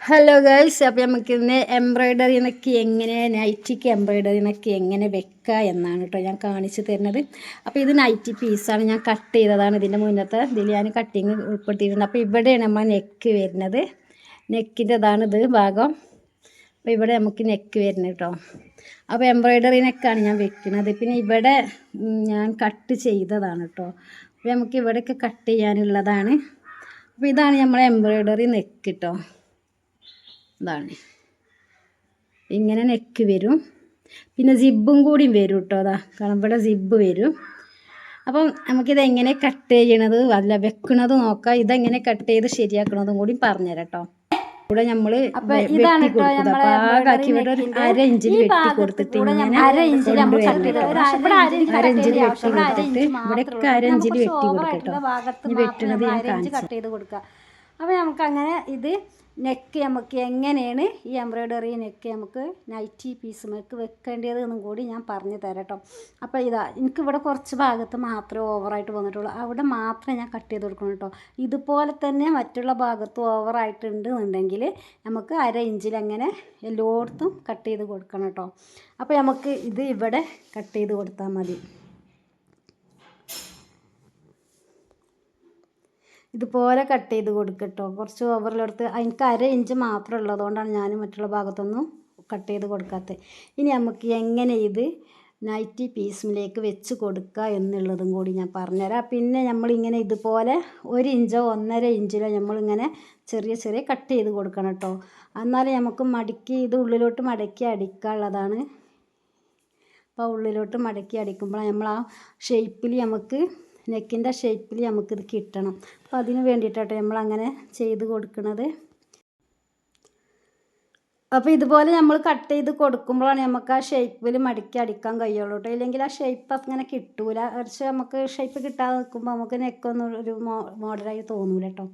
Hello guys അപ്പോൾ നമുക്കിന്ന് embroidery എങ്ങനെ നൈറ്റിക്ക് എംബ്രോയ്ഡറി എന്നൊക്കെ എങ്ങനെ വെക്കുക എന്നാണ് കേട്ടോ ഞാൻ കാണിച്ചു തരുന്നത്. അപ്പോൾ ഇത് നൈറ്റി പീസാണ് ഞാൻ കട്ട് ചെയ്തതാണ് ഇതിന്റെ മുന്നത്തെ. ഇതിൽ ഞാൻ കട്ടിങ് ഉൾപ്പെടുത്തിയിട്ടുണ്ട്. അപ്പോൾ ഇവിടെയാണ് നമ്മൾ നെക്ക് വരുന്നത്. നെക്കിന്റെ ഇതാണ് ഇത് ഭാഗം. അപ്പോൾ ഇവിടെ നമുക്ക് നെക്ക് വരുന്നത് കേട്ടോ അപ്പോൾ എംബ്രോയ്ഡറി നെക്കാണ് ഞാൻ വെക്കുന്നത്. പിന്നെ ഇവിടെ ഞാൻ കട്ട് ചെയ്തതാണ് കേട്ടോ അപ്പോൾ നമുക്ക് ഇവിടെയൊക്കെ കട്ട് ചെയ്യാനുള്ളതാണ്. അപ്പോൾ ഇതാണ് നമ്മളെ എംബ്രോയ്ഡറി നെക്ക് കേട്ടോ ഇതാണ്. ഇങ്ങനെ നെക്ക് വരും. പിന്നെ സിബും കൂടിയും വരും കേട്ടോ അതാ കാരണം ഇവിടെ സിബ് വരും. അപ്പം നമുക്കിത് എങ്ങനെ കട്ട് ചെയ്യണത് അല്ല വെക്കണത് നോക്കാം. ഇതെങ്ങനെ കട്ട് ചെയ്ത് ശരിയാക്കണതും കൂടി പറഞ്ഞുതരാം കേട്ടോ ഇവിടെ നമ്മൾ ഇതാണ് പാകാക്കി ഇവിടെ ഒരു അര ഇഞ്ചിൽ വെട്ടി കൊടുത്തിട്ട് ഇങ്ങനെ അര ഇഞ്ചിൽ വെട്ടി കൊടുത്തിട്ട് ഇവിടെയൊക്കെ അര ഇഞ്ചിൽ വെട്ടി കൊടുക്കട്ടോ. മാത്രമേ വെട്ടണത് ഞാൻ കാണിച്ചു അപ്പോൾ നമുക്ക് അങ്ങനെ ഇത് നെക്ക് നമുക്ക് എങ്ങനെയാണ് ഈ എംബ്രോയ്ഡറി നെക്ക് നമുക്ക് നൈറ്റി പീസ് നമുക്ക് വെക്കേണ്ടത് എന്നും കൂടി ഞാൻ പറഞ്ഞു തരാം കേട്ടോ. അപ്പോൾ ഇതാ എനിക്കിവിടെ കുറച്ച് ഭാഗത്ത് മാത്രമേ ഓവറായിട്ട് വന്നിട്ടുള്ളൂ. അവിടെ മാത്രമേ ഞാൻ കട്ട് ചെയ്ത് കൊടുക്കണം കേട്ടോ. ഇതുപോലെ തന്നെ മറ്റുള്ള ഭാഗത്ത് ഓവറായിട്ടുണ്ട് എന്നുണ്ടെങ്കിൽ നമുക്ക് അര ഇഞ്ചിൽ അങ്ങനെ എല്ലായിടത്തും കട്ട് ചെയ്ത് കൊടുക്കണം കേട്ടോ. അപ്പോൾ നമുക്ക് ഇത് ഇവിടെ കട്ട് ചെയ്ത് കൊടുത്താൽ മതി. ഇതുപോലെ കട്ട് ചെയ്ത് കൊടുക്കട്ടോ. കുറച്ച് ഓവറിലെടുത്ത് എനിക്ക് അര ഇഞ്ച് മാത്രം ഉള്ളതുകൊണ്ടാണ് ഞാൻ മറ്റുള്ള ഭാഗത്തൊന്നും കട്ട് ചെയ്ത് കൊടുക്കാത്തത് ഇനി നമുക്ക് എങ്ങനെ ഇത് നൈറ്റി പീസിലേക്ക് വെച്ച് കൊടുക്കുക എന്നുള്ളതും കൂടി ഞാൻ പറഞ്ഞുതരാം. പിന്നെ നമ്മളിങ്ങനെ ഇതുപോലെ ഒരു ഇഞ്ചോ ഒന്നര ഇഞ്ചിലോ നമ്മളിങ്ങനെ ചെറിയ ചെറിയ കട്ട് ചെയ്ത് കൊടുക്കണം കേട്ടോ എന്നാലേ നമുക്ക് മടക്കി ഇത് ഉള്ളിലോട്ട് മടക്കി അടിക്കാനുള്ളതാണ്. അപ്പോൾ ഉള്ളിലോട്ട് മടക്കി അടിക്കുമ്പോൾ നമ്മൾ ആ ഷേപ്പിൽ നമുക്ക് നെക്കിന്റെ ഷേപ്പിൽ നമുക്കിത് കിട്ടണം. അപ്പോൾ അതിന് വേണ്ടിയിട്ടാട്ടോ നമ്മൾ അങ്ങനെ ചെയ്ത് കൊടുക്കുന്നത് അപ്പോൾ ഇതുപോലെ നമ്മൾ കട്ട് ചെയ്ത് കൊടുക്കുമ്പോഴാണ് നമുക്ക് ആ ഷേപ്പിൽ മടക്കി അടിക്കാൻ കഴിയുള്ളൂ കേട്ടോ ഇല്ലെങ്കിൽ ആ ഷേപ്പ് അങ്ങനെ കിട്ടൂല. കുറച്ച് നമുക്ക് ഷേപ്പ് കിട്ടാതെ നിൽക്കുമ്പോൾ നമുക്ക് നെക്കൊന്നും ഒരു മോ മോഡലായി തോന്നൂല കേട്ടോ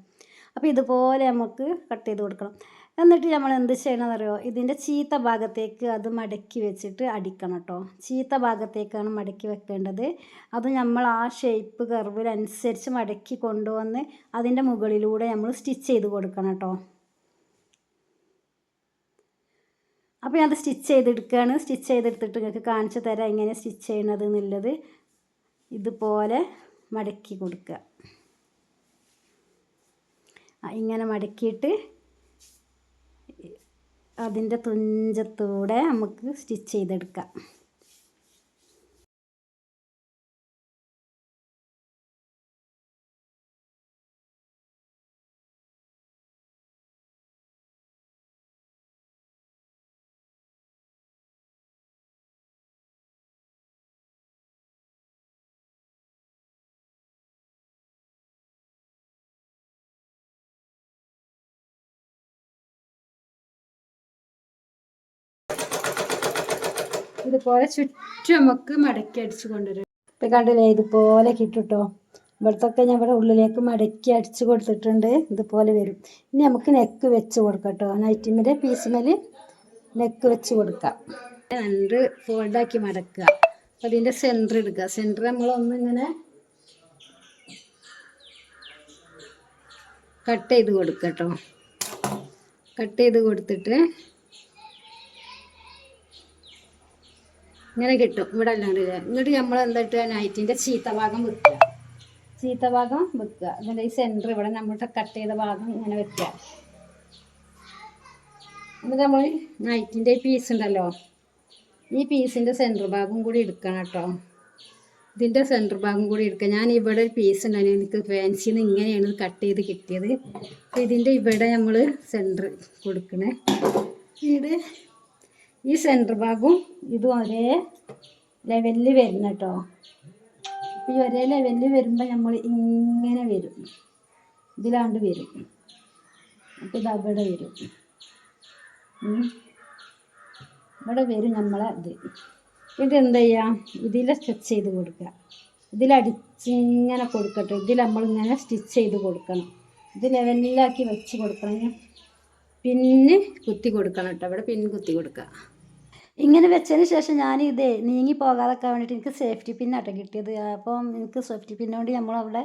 അപ്പോൾ ഇതുപോലെ നമുക്ക് കട്ട് ചെയ്ത് കൊടുക്കണം. എന്നിട്ട് നമ്മൾ എന്ത് ചെയ്യണമെന്ന് അറിയോ ഇതിന്റെ ചീത്ത ഭാഗത്തേക്ക് അത് മടക്കി വെച്ചിട്ട് അടിക്കണം കേട്ടോ ചീത്ത ഭാഗത്തേക്കാണ് മടക്കി വെക്കേണ്ടത്. അത് നമ്മൾ ആ ഷേപ്പ് കർവിലനുസരിച്ച് മടക്കി കൊണ്ടുവന്ന് അതിന്റെ മുകളിലൂടെ നമ്മൾ സ്റ്റിച്ച് ചെയ്ത് കൊടുക്കണം കേട്ടോ അപ്പോൾ ഞാൻ അത് സ്റ്റിച്ച് ചെയ്തെടുക്കുകയാണ് സ്റ്റിച്ച് ചെയ്തെടുത്തിട്ട് നിങ്ങൾക്ക് കാണിച്ചു തരാം എങ്ങനെ സ്റ്റിച്ച് ചെയ്യണത് എന്നുള്ളത്. ഇതുപോലെ മടക്കി കൊടുക്കുക. ഇങ്ങനെ മടക്കിയിട്ട് അതിന്റെ തുഞ്ചത്തൂടെ നമുക്ക് സ്റ്റിച്ച് ചെയ്തെടുക്കാം. ഇതുപോലെ ചുറ്റും നമുക്ക് മടക്കി അടിച്ചു കൊണ്ടുവരും. ഇപ്പം കണ്ടില്ലേ ഇതുപോലെ കിട്ടുട്ടോ. ഇവിടത്തൊക്കെ ഞാൻ ഇവിടെ ഉള്ളിലേക്ക് മടക്കി അടിച്ചു കൊടുത്തിട്ടുണ്ട്. ഇതുപോലെ വരും. ഇനി നമുക്ക് നെക്ക് വെച്ച് കൊടുക്കാം കേട്ടോ നൈറ്റിമിന്റെ നെക്ക് വെച്ച് കൊടുക്കാം. രണ്ട് ഫോൾഡാക്കി മടക്കുക. അപ്പൊ ഇതിന്റെ സെന്റർ എടുക്കുക സെന്റർ നമ്മളൊന്നിങ്ങനെ കട്ട് ചെയ്ത് കൊടുക്കുക കേട്ടോ കട്ട് ചെയ്ത് കൊടുത്തിട്ട് ഇങ്ങനെ കിട്ടും ഇവിടെ അല്ലാണ്ട് ഇല്ലേ? എന്നിട്ട് നമ്മൾ എന്തായിട്ട് നൈറ്റിന്റെ ചീത്ത ഭാഗം വെക്കുക. ചീത്ത ഭാഗം വെക്കുക. എന്നിട്ട് ഈ സെന്റർ ഇവിടെ നമ്മളുടെ കട്ട് ചെയ്ത ഭാഗം ഇങ്ങനെ വെക്കുക. എന്നിട്ട് നമ്മൾ നൈറ്റിന്റെ പീസ് ഉണ്ടല്ലോ. ഈ പീസിന്റെ സെന്റർ ഭാഗം കൂടി എടുക്കണം കേട്ടോ. ഇതിന്റെ സെന്റർ ഭാഗം കൂടി എടുക്കുക. ഞാൻ ഇവിടെ ഒരു പീസ് ഉണ്ടായിരുന്നു എനിക്ക് ഫാൻസിന്ന് ഇങ്ങനെയാണ് കട്ട് ചെയ്ത് കിട്ടിയത്. അപ്പോൾ ഇതിന്റെ ഇവിടെ നമ്മൾ സെന്റർ കൊടുക്കണേ. ഇത് ഈ സെന്റർ ഭാഗവും ഇതും ഒരേ ലെവലിൽ വരുന്ന കേട്ടോ ഈ ഒരേ ലെവലിൽ വരുമ്പോൾ നമ്മൾ ഇങ്ങനെ വരും. ഇതിലാണ്ട് വരും. അപ്പോൾ ഇത് അവിടെ വരും. ഇവിടെ വരും നമ്മളെ ഇത്. ഇത് എന്ത് ചെയ്യാം? ഇതിൽ സ്റ്റിച്ച് ചെയ്ത് കൊടുക്കുക. ഇതിലടിച്ച് ഇങ്ങനെ കൊടുക്കട്ടെ. ഇതിൽ നമ്മളിങ്ങനെ സ്റ്റിച്ച് ചെയ്ത് കൊടുക്കണം. ഇത് ലെവലിലാക്കി വെച്ച് കൊടുക്കണം. പിന്നെ കുത്തി കൊടുക്കണം കേട്ടോ ഇവിടെ പിന്നെ കുത്തി കൊടുക്കുക. ഇങ്ങനെ വെച്ചതിന് ശേഷം ഞാൻ ഇതേ നീങ്ങി പോകാതൊക്കെ വേണ്ടിയിട്ട് എനിക്ക് സേഫ്റ്റി പിന്നാട്ടോ കിട്ടിയത്. അപ്പം എനിക്ക് സേഫ്റ്റി പിന്നോണ്ട് നമ്മളവിടെ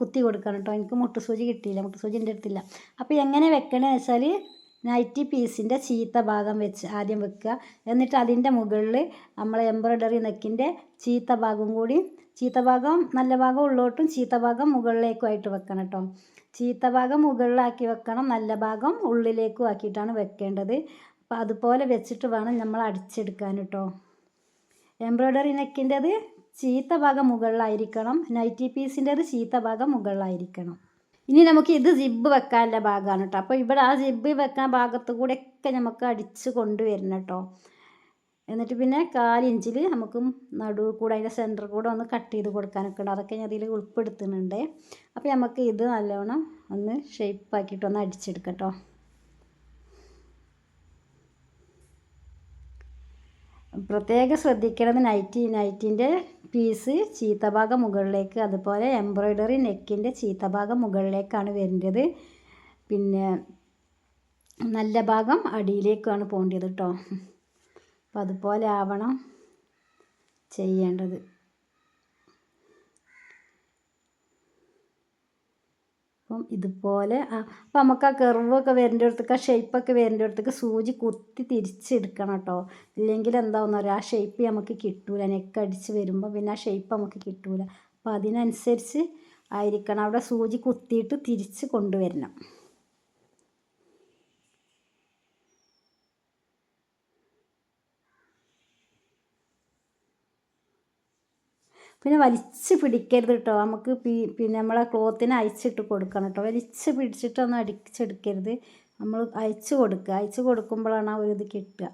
കുത്തി കൊടുക്കണം കേട്ടോ എനിക്ക് മുട്ടുസൂചി കിട്ടിയില്ല. മുട്ടുസൂചി എന്റെ അടുത്തില്ല. അപ്പോൾ എങ്ങനെ വെക്കണമെന്ന് വെച്ചാൽ നൈറ്റി പീസിന്റെ ചീത്ത ഭാഗം വെച്ച് ആദ്യം വെക്കുക. എന്നിട്ട് അതിന്റെ മുകളിൽ നമ്മൾ എംബ്രോയ്ഡറി നെക്കിന്റെ ചീത്ത ഭാഗം കൂടി ചീത്ത ഭാഗം നല്ല ഭാഗം ഉള്ളോട്ടും ചീത്ത ഭാഗം മുകളിലേക്കുമായിട്ട് വെക്കണം കേട്ടോ ചീത്ത ഭാഗം മുകളിലാക്കി വെക്കണം നല്ല ഭാഗം ഉള്ളിലേക്കും ആക്കിയിട്ടാണ് വെക്കേണ്ടത്. അപ്പോൾ അതുപോലെ വെച്ചിട്ട് വേണം നമ്മൾ അടിച്ചെടുക്കാൻ കേട്ടോ എംബ്രോയ്ഡറി നെക്കിന്റെത് ചീത്ത ഭാഗം മുകളിലായിരിക്കണം. നൈറ്റി പീസിന്റെത് ചീത്ത ഭാഗം മുകളിലായിരിക്കണം. ഇനി നമുക്ക് ഇത് ജിബ് വെക്കാനുള്ള ഭാഗമാണ് കേട്ടോ അപ്പോൾ ഇവിടെ ആ ജിബ് വെക്കാൻ ഭാഗത്ത് കൂടെയൊക്കെ നമുക്ക് അടിച്ച് കൊണ്ടുവരണം കേട്ടോ എന്നിട്ട് പിന്നെ കാലിഞ്ചിൽ നമുക്ക് നടുവ് കൂടെ അതിന്റെ സെന്റർ കൂടെ ഒന്ന് കട്ട് ചെയ്ത് കൊടുക്കാനൊക്കെ അതൊക്കെ ഞാൻ ഇതിൽ ഉൾപ്പെടുത്തുന്നുണ്ട്. അപ്പോൾ നമുക്ക് ഇത് നല്ലവണ്ണം ഒന്ന് ഷേപ്പ് ആക്കിയിട്ട് ഒന്ന് അടിച്ചെടുക്കാം പ്രത്യേകം ശ്രദ്ധിക്കേണ്ടത് നൈറ്റി നൈറ്റിന്റെ പീസ് ചീത്തഭാഗം മുകളിലേക്ക് അതുപോലെ എംബ്രോയ്ഡറി നെക്കിന്റെ ചീത്തഭാഗം മുകളിലേക്കാണ് വരേണ്ടത്. പിന്നെ നല്ല ഭാഗം അടിയിലേക്കാണ് പോകേണ്ടത് കേട്ടോ അപ്പം അതുപോലെ ആവണം ചെയ്യേണ്ടത്. അപ്പം ഇതുപോലെ അപ്പം നമുക്ക് ആ കെർവൊക്കെ വരേണ്ട അടുത്തേക്ക് ആ ഷേപ്പൊക്കെ വരേണ്ട അടുത്തേക്ക് സൂചി കുത്തി തിരിച്ചെടുക്കണം കേട്ടോ. ഇല്ലെങ്കിൽ എന്താവുന്ന ആ ഷേപ്പ് നമുക്ക് കിട്ടൂല നെക്ക് അടിച്ച് വരുമ്പോൾ പിന്നെ ആ ഷേപ്പ് നമുക്ക് കിട്ടൂല. അപ്പം അതിനനുസരിച്ച് ആയിരിക്കണം. അവിടെ സൂചി കുത്തിയിട്ട് തിരിച്ച് കൊണ്ടുവരണം. പിന്നെ വലിച്ച് പിടിക്കരുത് കേട്ടോ നമുക്ക് പിന്നെ നമ്മളെ ക്ലോത്തിന് അയച്ചിട്ട് കൊടുക്കണം കേട്ടോ വലിച്ച് പിടിച്ചിട്ടൊന്നും അടിച്ചെടുക്കരുത്. നമ്മൾ അയച്ച് കൊടുക്കുക. അയച്ച് കൊടുക്കുമ്പോഴാണ് ആ ഒരു ഇത് കിട്ടുക.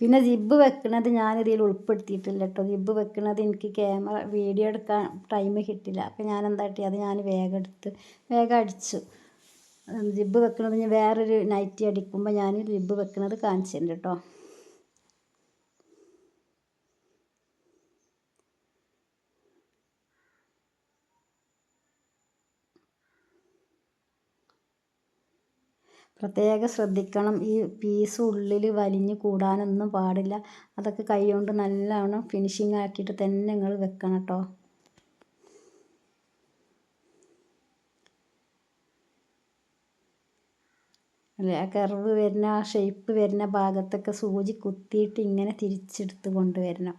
പിന്നെ ജിബ് വെക്കണത് ഞാനിതിൽ ഉൾപ്പെടുത്തിയിട്ടില്ല കേട്ടോ ജിബ് വെക്കണത് എനിക്ക് ക്യാമറ വീഡിയോ എടുക്കാൻ ടൈം കിട്ടില്ല. അപ്പം ഞാൻ എന്താ അത് ഞാൻ വേഗം എടുത്ത് വേഗം അടിച്ചു. ജിബ് വെക്കണത് ഞാൻ വേറൊരു നൈറ്റി അടിക്കുമ്പോൾ ഞാൻ ജിബ് വെക്കണത് കാണിച്ചിട്ടുണ്ട് കേട്ടോ പ്രത്യേകം ശ്രദ്ധിക്കണം. ഈ പീസ് ഉള്ളിൽ വലിഞ്ഞ് കൂടാനൊന്നും പാടില്ല. അതൊക്കെ കൈ കൊണ്ട് നല്ലവണ്ണം ഫിനിഷിങ് ആക്കിയിട്ട് തന്നെ നിങ്ങൾ വെക്കണം കേട്ടോ അല്ലേ? ആ കർവ് വരുന്ന ആ ഷേപ്പ് വരുന്ന ഭാഗത്തൊക്കെ സൂചി കുത്തിയിട്ട് ഇങ്ങനെ തിരിച്ചെടുത്ത് കൊണ്ടുവരണം.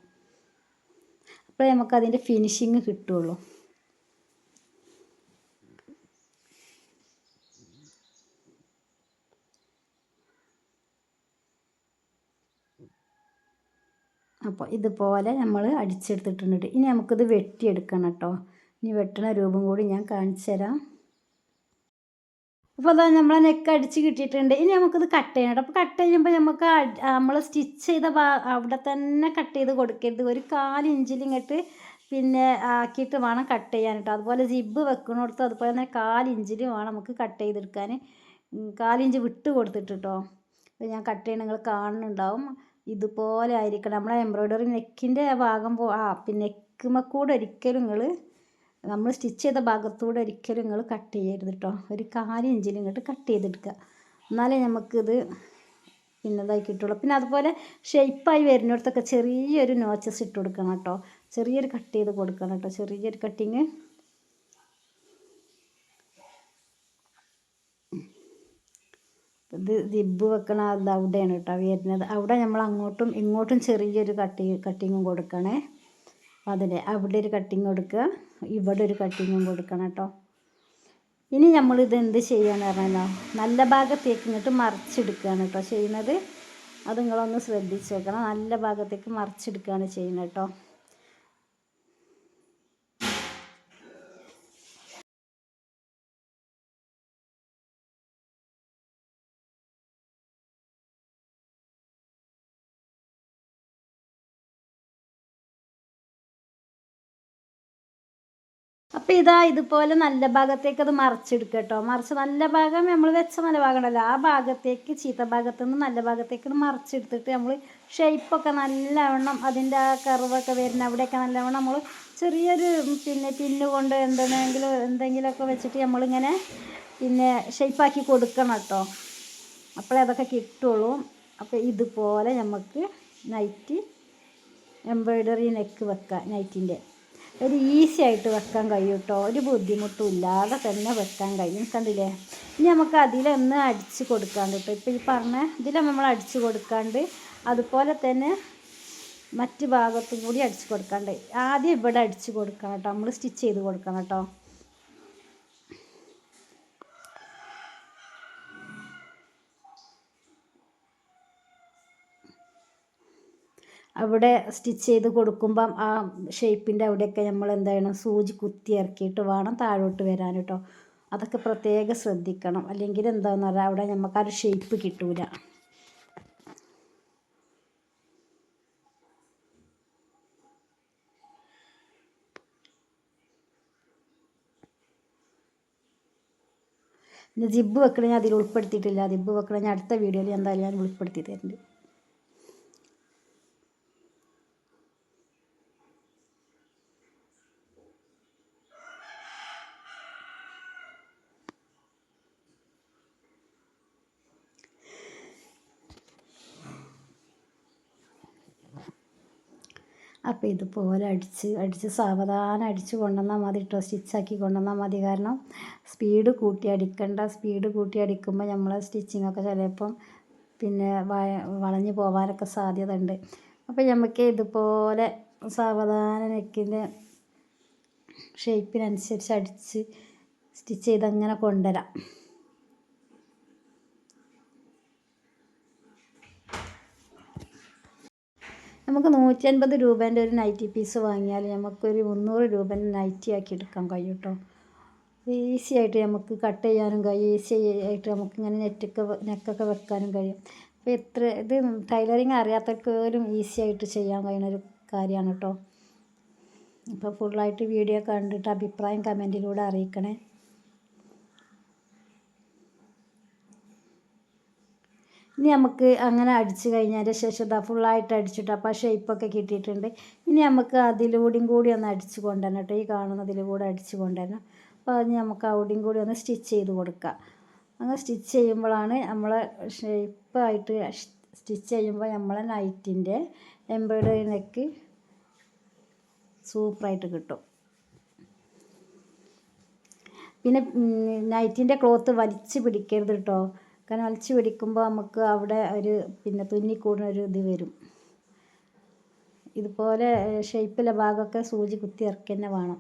അപ്പോഴേ നമുക്കതിന്റെ ഫിനിഷിങ് കിട്ടുള്ളൂ. അപ്പോൾ ഇതുപോലെ നമ്മൾ അടിച്ചെടുത്തിട്ടുണ്ട്. ഇനി നമുക്കിത് വെട്ടിയെടുക്കണം കേട്ടോ. ഇനി വെട്ടണ രൂപം കൂടി ഞാൻ കാണിച്ചു തരാം. അപ്പോൾ അതാ നമ്മളെ നെക്ക് അടിച്ച് കിട്ടിയിട്ടുണ്ട്. ഇനി നമുക്കിത് കട്ട് ചെയ്യണം അപ്പോൾ കട്ട് ചെയ്യുമ്പോൾ നമുക്ക് നമ്മൾ സ്റ്റിച്ച് ചെയ്ത അവിടെ തന്നെ കട്ട് ചെയ്ത് കൊടുക്കരുത്. ഒരു കാലിഞ്ചിലിങ്ങോട്ട് പിന്നെ ആക്കിയിട്ട് വേണം കട്ട് ചെയ്യാൻ കേട്ടോ. അതുപോലെ ജിബ് വെക്കണോടത്ത് അതുപോലെ തന്നെ കാലിഞ്ചിൽ വേണം നമുക്ക് കട്ട് ചെയ്തെടുക്കാൻ. കാലിഞ്ച് വിട്ട് കൊടുത്തിട്ട് കേട്ടോ. അപ്പോൾ ഞാൻ കട്ട് ചെയ്യണ നിങ്ങൾ കാണുന്നുണ്ടാവും. ഇതുപോലെ ആയിരിക്കണം. നമ്മളെ എംബ്രോയ്ഡറി നെക്കിന്റെ ഭാഗം പോ ആ പിന്നെ നെക്കുമ്മ കൂടെ ഒരിക്കലും നിങ്ങൾ നമ്മൾ സ്റ്റിച്ച് ചെയ്ത ഭാഗത്തൂടെ ഒരിക്കലും നിങ്ങൾ കട്ട് ചെയ്യരുത് കേട്ടോ ഒരു കാൽ ഇഞ്ചിൽ ഇങ്ങോട്ട് കട്ട് ചെയ്തെടുക്കുക എന്നാലേ നമുക്കിത് പിന്നെ ഇതായി കിട്ടുള്ളൂ. പിന്നെ അതുപോലെ ഷേപ്പായി വരുന്നിടത്തൊക്കെ ചെറിയൊരു നോച്ചസ് ഇട്ട് കൊടുക്കണം കേട്ടോ ചെറിയൊരു കട്ട് ചെയ്ത് കൊടുക്കണം കേട്ടോ ചെറിയൊരു കട്ടിങ് ഇത് ദിബ് വെക്കണ അത് അവിടെയാണ് കേട്ടോ വരുന്നത്. അവിടെ നമ്മൾ അങ്ങോട്ടും ഇങ്ങോട്ടും ചെറിയൊരു കട്ടി കട്ടിങ്ങും കൊടുക്കണേ. അതിന് അവിടെ ഒരു കട്ടിങ് കൊടുക്കുക. ഇവിടെ ഒരു കട്ടിങ്ങും കൊടുക്കണം കേട്ടോ. ഇനി നമ്മൾ ഇത് എന്ത് ചെയ്യാന്ന് പറഞ്ഞാലോ നല്ല ഭാഗത്തേക്ക് ഇങ്ങോട്ട് മറിച്ചെടുക്കുകയാണ് കേട്ടോ ചെയ്യുന്നത്. അത് നിങ്ങളൊന്ന് ശ്രദ്ധിച്ച് വെക്കണം. നല്ല ഭാഗത്തേക്ക് മറിച്ചെടുക്കുകയാണ് ചെയ്യുന്നത് കേട്ടോ. അപ്പോൾ ഇതാ ഇതുപോലെ നല്ല ഭാഗത്തേക്ക് അത് മറിച്ചെടുക്കുക മറിച്ച് നല്ല ഭാഗം നമ്മൾ വെച്ച നല്ല ഭാഗം ഉണ്ടല്ലോ ആ ഭാഗത്തേക്ക് ചീത്ത ഭാഗത്തു നിന്ന് നല്ല ഭാഗത്തേക്ക് മറിച്ചെടുത്തിട്ട് നമ്മൾ ഷേപ്പൊക്കെ നല്ലവണ്ണം അതിന്റെ ആ കറിവൊക്കെ വരുന്ന അവിടെയൊക്കെ നല്ലവണ്ണം നമ്മൾ ചെറിയൊരു പിന്നെ പിന്നുകൊണ്ട് എന്തെങ്കിലും എന്തെങ്കിലുമൊക്കെ വെച്ചിട്ട് നമ്മളിങ്ങനെ പിന്നെ ഷേപ്പാക്കി കൊടുക്കണം കേട്ടോ. അപ്പോഴേ അതൊക്കെ കിട്ടുള്ളൂ. അപ്പോൾ ഇതുപോലെ നമുക്ക് നൈറ്റ് എംബ്രോയ്ഡറി നെക്ക് വെക്കാം നൈറ്റിന്റെ ഒരു ഈസി ആയിട്ട് വെക്കാൻ കഴിയും കേട്ടോ ഒരു ബുദ്ധിമുട്ടും ഇല്ലാതെ തന്നെ വെക്കാൻ കഴിയും. കണ്ടില്ലേ? ഇനി നമുക്ക് അതിലൊന്ന് അടിച്ച് കൊടുക്കാണ്ട് കേട്ടോ ഇപ്പോൾ ഈ പറഞ്ഞ ഇതിൽ നമ്മൾ അടിച്ച് കൊടുക്കാണ്ട് അതുപോലെ തന്നെ മറ്റ് ഭാഗത്തും കൂടി അടിച്ച് കൊടുക്കാണ്ട്. ആദ്യം ഇവിടെ അടിച്ച് കൊടുക്കണം കേട്ടോ നമ്മൾ സ്റ്റിച്ച് ചെയ്ത് കൊടുക്കണം കേട്ടോ അവിടെ സ്റ്റിച്ച് ചെയ്ത് കൊടുക്കുമ്പം ആ ഷേപ്പിന്റെ അവിടെയൊക്കെ നമ്മൾ എന്താണ് സൂചി കുത്തി ഇറക്കിയിട്ട് വേണം താഴോട്ട് വരാൻ കേട്ടോ. അതൊക്കെ പ്രത്യേകം ശ്രദ്ധിക്കണം. അല്ലെങ്കിൽ എന്താണെന്ന് പറയുക അവിടെ നമുക്ക് ആ ഒരു ഷേപ്പ് കിട്ടൂല. പിന്നെ ജിബ് വെക്കണ ഞാൻ അതിൽ ഉൾപ്പെടുത്തിയിട്ടില്ല. ജിബ് വെക്കണ ഞാൻ അടുത്ത വീഡിയോയിൽ എന്തായാലും ഞാൻ ഉൾപ്പെടുത്തി തരുന്നുണ്ട്. അപ്പോൾ ഇതുപോലെ അടിച്ച് അടിച്ച് സാവധാനം അടിച്ച് കൊണ്ടുവന്നാൽ മതി കേട്ടോ സ്റ്റിച്ചാക്കി കൊണ്ടുവന്നാൽ മതി. കാരണം സ്പീഡ് കൂട്ടി അടിക്കണ്ട. സ്പീഡ് കൂട്ടി അടിക്കുമ്പോൾ നമ്മളെ സ്റ്റിച്ചിങ്ങൊക്കെ ചിലപ്പം പിന്നെ വളഞ്ഞു പോകാനൊക്കെ സാധ്യത ഉണ്ട് അപ്പോൾ നമുക്ക് ഇതുപോലെ സാവധാനം നെക്കിന്റെ ഷേപ്പിനനുസരിച്ച് അടിച്ച് സ്റ്റിച്ച് ചെയ്തങ്ങനെ കൊണ്ടുവരാം. നമുക്ക് നൂറ്റി അൻപത് രൂപേന്റെ ഒരു നൈറ്റി പീസ് വാങ്ങിയാൽ നമുക്കൊരു മുന്നൂറ് രൂപേന്റെ നൈറ്റി ആക്കി എടുക്കാൻ കഴിയും കേട്ടോ ഈസി ആയിട്ട് നമുക്ക് കട്ട് ചെയ്യാനും കഴിയും ഈസി ആയിട്ട് നമുക്ക് ഇങ്ങനെ നെറ്റൊക്കെ നെക്കൊക്കെ വെക്കാനും കഴിയും. അപ്പോൾ എത്ര ഇത് ടൈലറിങ് അറിയാത്തവർക്ക് ഈസി ആയിട്ട് ചെയ്യാൻ കഴിയുന്ന ഒരു കാര്യമാണ് കേട്ടോ അപ്പോൾ ഫുള്ളായിട്ട് വീഡിയോ കണ്ടിട്ട് അഭിപ്രായം കമന്റിലൂടെ അറിയിക്കണേ. ഇനി നമുക്ക് അങ്ങനെ അടിച്ചു കഴിഞ്ഞതിന്റെ ശേഷം ഇതാ ഫുള്ളായിട്ട് അടിച്ചിട്ട് അപ്പോൾ ഷേപ്പൊക്കെ കിട്ടിയിട്ടുണ്ട്. ഇനി നമുക്ക് അതിലൂടെയും കൂടി ഒന്ന് അടിച്ചു കൊണ്ടുവരണം കേട്ടോ. ഈ കാണുന്നതിൽ കൂടെ അടിച്ചു കൊണ്ടുവരണം. അപ്പോൾ അത് നമുക്ക് അവിടെയും കൂടി ഒന്ന് സ്റ്റിച്ച് ചെയ്ത് കൊടുക്കാം. അങ്ങനെ സ്റ്റിച്ച് ചെയ്യുമ്പോഴാണ് നമ്മളെ ഷേപ്പായിട്ട് സ്റ്റിച്ച് ചെയ്യുമ്പോൾ നമ്മളെ നൈറ്റിന്റെ എംബ്രോയ്ഡറി നെക്ക് സൂപ്പറായിട്ട് കിട്ടും. പിന്നെ നൈറ്റിന്റെ ക്ലോത്ത് വലിച്ചു പിടിക്കരുത് കേട്ടോ. കാരണം അലച്ച് പിടിക്കുമ്പോൾ നമുക്ക് അവിടെ ഒരു പിന്നെ തുന്നിക്കൂടുന്ന ഒരു ഇത് വരും. ഇതുപോലെ ഷേപ്പിലെ ഭാഗമൊക്കെ സൂചി കുത്തി ഇറക്കി തന്നെ വേണം.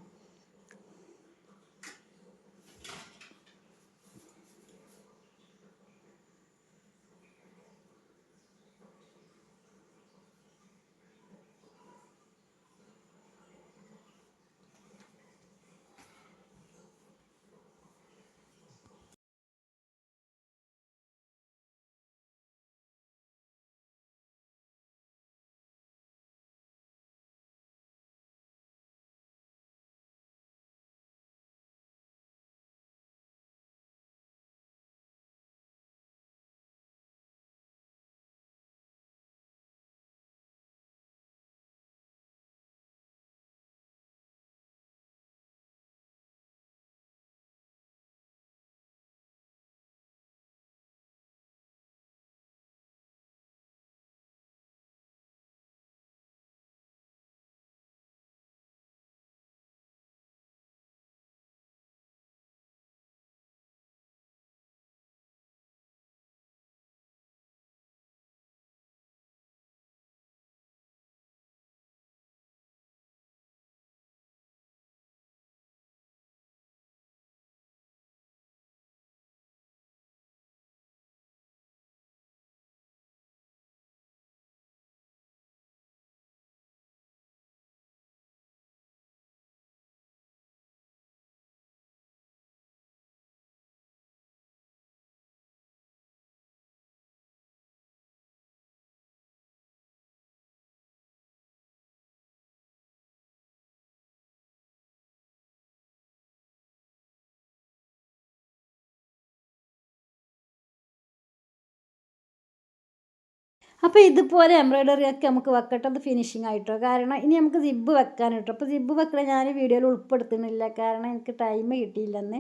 അപ്പോൾ ഇതുപോലെ എംബ്രോയ്ഡറി ഒക്കെ നമുക്ക് വെക്കട്ടെ അത് ഫിനിഷിങ് ആയിട്ടോ? കാരണം ഇനി നമുക്ക് സിബ് വെക്കാൻ കിട്ടും അപ്പോൾ സിബ് വെക്കണേ ഞാൻ വീഡിയോയിൽ ഉൾപ്പെടുത്തുന്നില്ല. കാരണം എനിക്ക് ടൈം കിട്ടിയില്ലെന്ന്.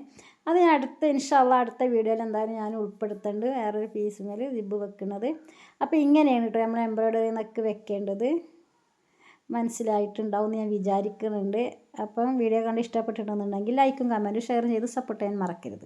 അത് അടുത്ത ഇൻഷാള്ള അടുത്ത വീഡിയോയിൽ എന്തായാലും ഞാൻ ഉൾപ്പെടുത്തുന്നുണ്ട് വേറൊരു പീസ് മേൽ സിബ് വെക്കുന്നത് അപ്പോൾ ഇങ്ങനെയാണ് കേട്ടോ നമ്മൾ എംബ്രോയ്ഡറി എന്നൊക്കെ വെക്കേണ്ടത്. മനസ്സിലായിട്ടുണ്ടാവും എന്ന് ഞാൻ വിചാരിക്കുന്നുണ്ട്. അപ്പം വീഡിയോ കണ്ട് ഇഷ്ടപ്പെട്ടിട്ടുണ്ടെന്നുണ്ടെങ്കിൽ ലൈക്കും കമന്റും ഷെയർ ചെയ്ത് സപ്പോർട്ട് ചെയ്യാൻ മറക്കരുത്.